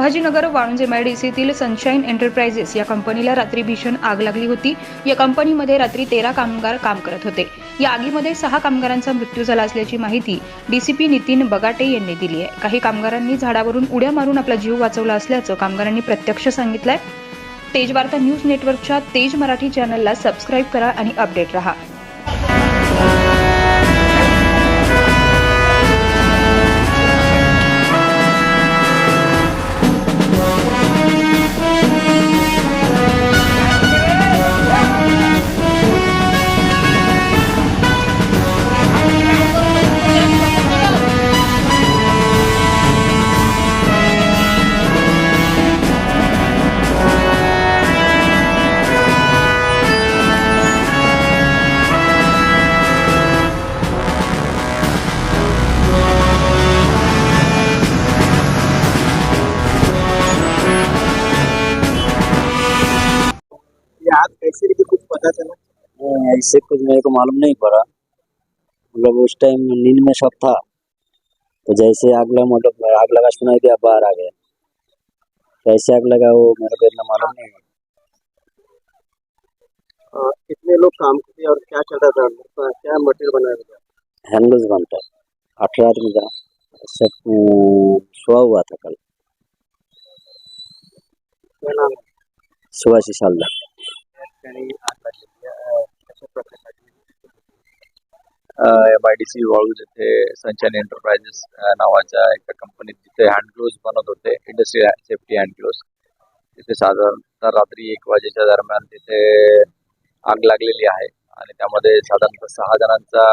संभाजीनगर वाणूज एमआयडीसीतील Sunshine enterprises या कंपनीला रात्री भीषण आग लागली होती. या कंपनीमध्ये रात्री तेरा कामगार काम करत होते. या आगीमध्ये सहा कामगारांचा मृत्यू झाला असल्याची माहिती डीसीपी नितीन बगाटे यांनी दिली आहे. काही कामगारांनी झाडावरून उड्या मारून आपला जीव वाचवला असल्याचं कामगारांनी प्रत्यक्ष सांगितलंय. तेजवार्ता न्यूज नेटवर्कच्या तेज मराठी चॅनलला सबस्क्राईब करा आणि अपडेट रहा. ये आग कैसे लगी कुछ पता चला। नहीं, ऐसे कुछ मेरे को मालूम नहीं पड़ा। मतलब उस टाइम नींद में सब था। तो जैसे आग लगा मतलब आग लगा सुनाई दिया बाहर आ गया। कैसे आग लगा वो मेरे को इतना मालूम नहीं है। कितने लोग काम करते और क्या चल रहा था? क्या मटेरियल बनाया गया हैंडल्स बनता है अठारह आदमी का सब सोया हुआ था कल। क्या नाम है? सुभाषी आग लागलेली आहे. प्रकारे एम आय डी सी वाळूज येथे संचानी एंटरप्राइजेस नावाच्या एका कंपनीत जिथे हँड ग्लोव्ज बनत होते इंडस्ट्रियल सेफ्टी हँड ग्लोव्ज तिथे साधारणतः रात्री एक वाजेच्या दरम्यान तिथे आग लागलेली आहे आणि त्यामध्ये साधारणतः सहा जणांचा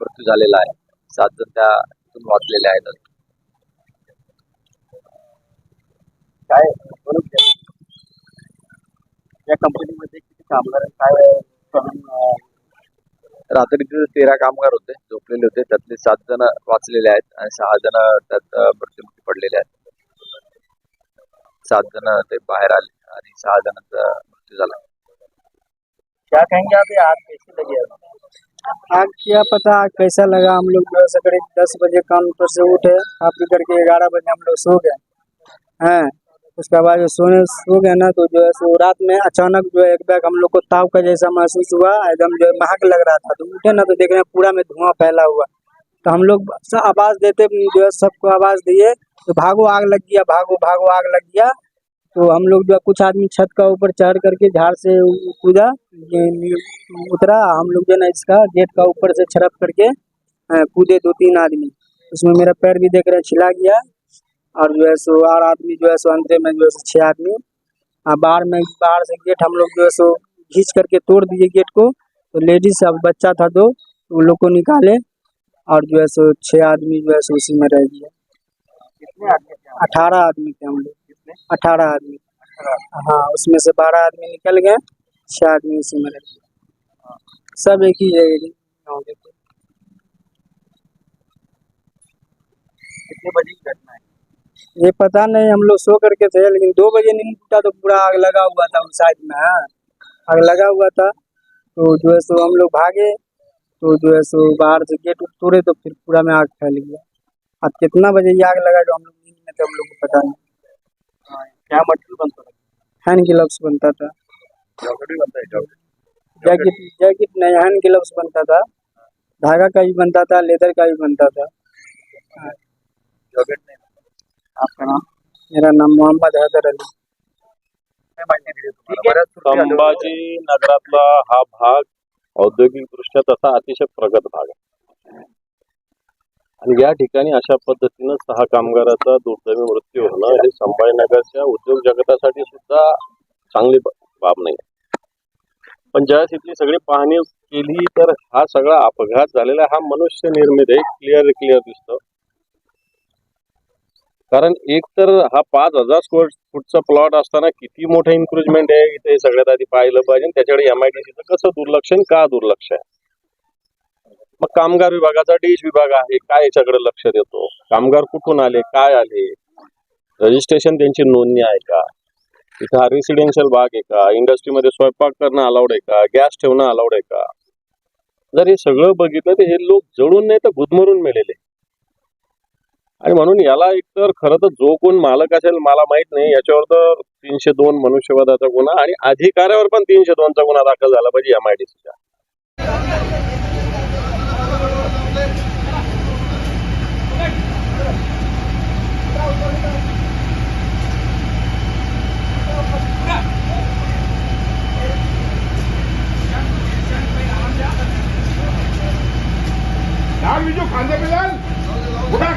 मृत्यू झालेला आहे. सात जण त्यातून वाचलेले आहेत. काय? या कामगार काय अ, रात्री तिथे तेरा कामगार होते झोपलेले होते. त्यातले सात जण वाचलेले आहेत आणि सहा जण त्यात अ, मृत्युमुखी पडलेले आहेत. सात जण ते बाहेर आले आणि सहा जणांचा मृत्यू झाला. क्या कहेंगे आप? ये आग कैसे लगी है। आग क्या पता आग कैसा लगा हम लोग जो है से करीब दस बजे काउंटर से उठे। पी करके ग्यारह बजे हम लोग सो गए। हैं। उसके बाद जो सोने सो गए ना तो जो है सो रात में अचानक जो है एक बैग हम लोग को ताव का जैसा महसूस हुआ, एकदम जो है महक लग रहा था। तो उठे ना तो देख रहे हैं पूरा में धुआँ फैला हुआ। तो हम लोग आवाज़ देते, जो है सबको आवाज़ दिए तो भागो आग लग गया, भागो भागो आग लग गया। तो हम लोग जो कुछ आदमी छत का ऊपर चढ़ करके झाड़ से कूदा उतरा, हम लोग जो ना इसका गेट का ऊपर से छड़प करके कूदे दो तीन आदमी। उसमें मेरा पैर भी देख रहे छिला गया। और जो है सो और आदमी जो है सो अंतरे में जो है सो छह आदमी। बाहर में बाहर से गेट हम लोग जो है सो खींच करके तोड़ दिए गेट को। तो लेडीज़ अब बच्चा था दो तो उन लोग को निकाले और जो है सो छह आदमी जो है सो उसी में रह गया आप? अठारह आदमी थे हम लोग। अठारह आदमी। हाँ उसमें से बारह आदमी निकल गए छह आदमी उसी में रह गए। सब एक ही जगह गाँव के। कितने बजे की घटना है? ये पता नहीं हम लोग सो करके थे लेकिन दो बजे नींद टूटा तो पूरा आग लगा हुआ था उस साइड में हाँ। आग लगा हुआ था। तो जो है सो हम लोग भागे तो जो है सो बाहर से गेट तोड़े तो फिर पूरा में आग फैल गया। अब कितना बजे ये आग लगा जो हम लोग नींद में थे हम लोग को पता नहीं। हाँ, क्या मटेरियल बनता था? हैंड ग्लव्स बनता था। जैकेट जैकेट नहीं हैंड ग्लव्स बनता था। धागा का भी बनता था लेदर का भी बनता था। जॉकेट नाही आपका नाम मेरा नाम मोहम्मद हैदर अली. काय माहिती दिली तुम्हाला? बऱ्याच त्रुटी आढळून संभाजी नगरातला हा भाग औद्योगिकदृष्ट्या तसा अतिशय प्रगत भाग आहे. आणि या ठिकाणी अशा पद्धतीनं सहा कामगाराचा दुर्दैवी मृत्यू होणं हे संभाजीनगरच्या उद्योग जगतासाठी सुद्धा चांगली ब- बाब नाही पण ज्यावेळेस इथली सगळी पाहणी केली तर हा सगळा अपघात झालेला हा मनुष्य निर्मित आहे. क्लिअर क्लिअर दिसतं. कारण एक तर हा पाच हजार स्क्वेअर फूटचा प्लॉट असताना किती मोठं इन्क्रुजमेंट आहे? इथे सगळ्यात आधी पाहिलं पाहिजे. त्याच्याकडे एम आय डी कसं दुर्लक्ष आणि का दुर्लक्ष आहे? मग कामगार विभागाचा डिश विभाग आहे. काय याच्याकडे लक्ष देतो? कामगार कुठून आले? काय आले? रजिस्ट्रेशन त्यांची नोंदणी आहे का? इथं हा रेसिडेन्शियल भाग आहे का? इंडस्ट्रीमध्ये स्वयंपाक करणं अलाउड आहे का? गॅस ठेवणं अलाउड आहे का? जर हे सगळं बघितलं तर हे लोक जळून नाही तर गुदमरून मिळेले आणि म्हणून याला एकतर खरं तर जो कोण मालक असेल मला माहीत नाही. याच्यावर तर तीनशे दोन मनुष्यवादाचा गुन्हा आणि अधिकाऱ्यावर पण तीनशे दोनचा गुन्हा दाखल झाला पाहिजे एमआयडीसीच्या आय डी खाने पे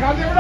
આગળ